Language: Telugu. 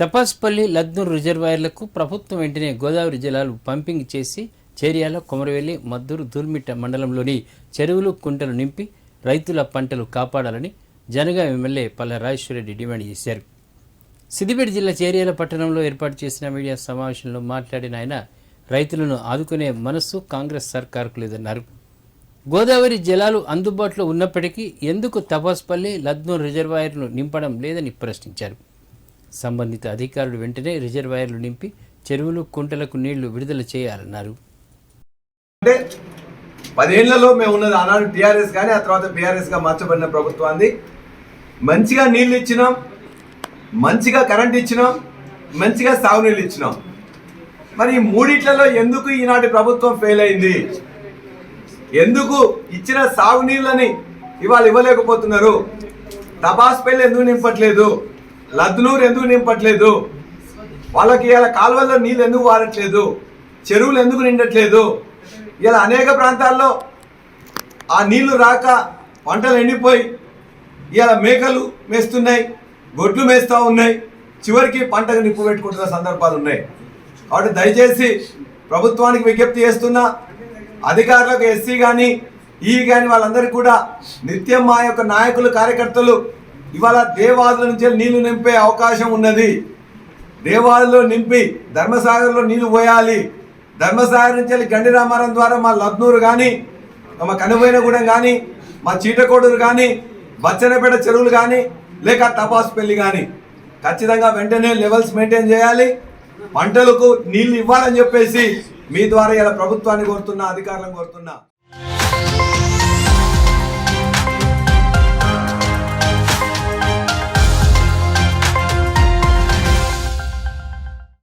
తపాస్పల్లి లద్నూర్ రిజర్వాయర్లకు ప్రభుత్వం వెంటనే గోదావరి జలాలు పంపింగ్ చేసి చేర్యాల కొమరవెల్లి మద్దూరు దూల్మిట్ట మండలంలోని చెరువులు కుంటలు నింపి రైతుల పంటలు కాపాడాలని జనగా ఎమ్మెల్యే పల్ల రాజేశ్వరరెడ్డి డిమాండ్ చేశారు. సిద్దిపేట జిల్లా చేర్యాల పట్టణంలో ఏర్పాటు చేసిన మీడియా సమావేశంలో మాట్లాడిన ఆయన రైతులను ఆదుకునే మనస్సు కాంగ్రెస్ సర్కారుకు లేదన్నారు. గోదావరి జలాలు అందుబాటులో ఉన్నప్పటికీ ఎందుకు తపాస్పల్లి లద్నూర్ రిజర్వాయర్లు నింపడం లేదని ప్రశ్నించారు. సంబంధిత అధికారులు వెంటనే రిజర్వాయర్లు నింపి చెరువులు కుంటలకు నీళ్ళు విడుదల చేయాలన్నారు. అంటే పదేళ్ళలో మేము ఉన్నది ఆనాడు టీఆర్ఎస్ కానీ ఆ తర్వాత బీఆర్ఎస్గా మార్చబడిన ప్రభుత్వాన్ని. మంచిగా నీళ్ళు ఇచ్చినాం మంచిగా కరెంట్ ఇచ్చినాం మంచిగా సాగునీళ్ళు ఇచ్చినాం. మరి ఈ మూడిట్లలో ఎందుకు ఈనాటి ప్రభుత్వం ఫెయిల్ అయింది? ఎందుకు ఇచ్చిన సాగునీళ్ళని ఇవాళ ఇవ్వలేకపోతున్నారు? తపాస్ తపాస్పల్లి ఎందుకు నింపట్లేదు? లద్నూర్ ఎందుకు నింపట్లేదు? వాళ్ళకి ఇలా కాలువల్లో నీళ్ళు ఎందుకు వాడట్లేదు? చెరువులు ఎందుకు నిండట్లేదు? ఇలా అనేక ప్రాంతాల్లో ఆ నీళ్ళు రాక పంటలు ఎండిపోయి ఇలా మేకలు మేస్తున్నాయి గొడ్లు మేస్తూ ఉన్నాయి. చివరికి పంటకు నిప్పు పెట్టుకుంటున్న సందర్భాలు ఉన్నాయి. కాబట్టి దయచేసి ప్రభుత్వానికి విజ్ఞప్తి చేస్తున్నా అధికారులకు ఎస్సీ కానీ ఈ కానీ వాళ్ళందరికీ కూడా నిత్యం మా యొక్క నాయకులు కార్యకర్తలు ఇవాళ దేవాదుల నుంచి నీళ్ళు నింపే అవకాశం ఉన్నది. దేవాదులో నింపి ధర్మసాగర్లో నీళ్ళు పోయాలి. ధర్మసాగర్ నుంచి వెళ్ళి గండి రామారం ద్వారా మా లద్నూరు కానీ మా కనుబోయినగూడెం కానీ మా చీటకోడూరు కానీ బచ్చనపేట చెరువులు కానీ లేక తపాసుపల్లి కానీ ఖచ్చితంగా వెంటనే లెవెల్స్ మెయింటైన్ చేయాలి. పంటలకు నీళ్ళు ఇవ్వాలని చెప్పేసి మీ ద్వారా ఇలా ప్రభుత్వాన్ని కోరుతున్నా అధికారులను కోరుతున్నా.